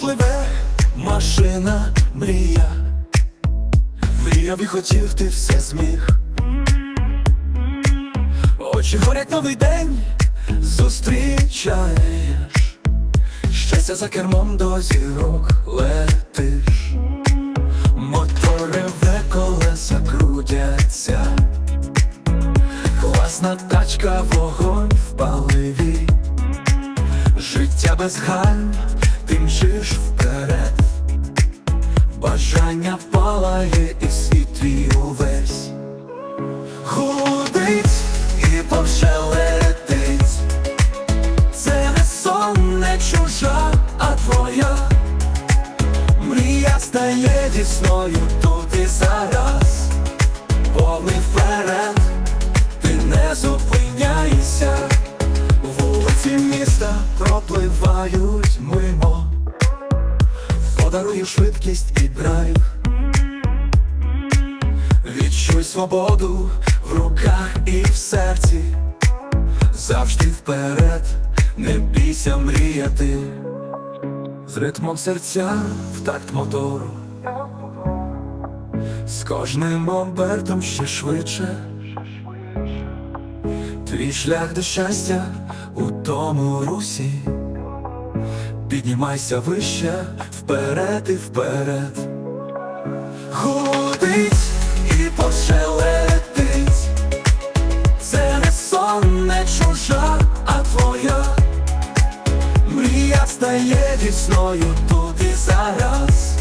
пливе машина, мрія. Мріяв і хотів, ти все зміг. Очі горять новий день, зустрічаєш. Щастя за кермом до зірок летиш. Мотореве колеса крутяться. Класна тачка, вогонь в паливі. Життя без гальм, стає дійсною тут і зараз. Повний вперед, ти не зупиняйся. Вулиці міста пропливають мимо. Подарую швидкість і драйв. Відчуй свободу в руках і в серці. Завжди вперед, не бійся мріяти. З ритмом серця в такт мотору з кожним обертом ще швидше, твій шлях до щастя у тому русі, піднімайся вище вперед і вперед. Гудить і пошелетить, це не сон, не чужа, а твоя. Мрія стає вісною тут і зараз.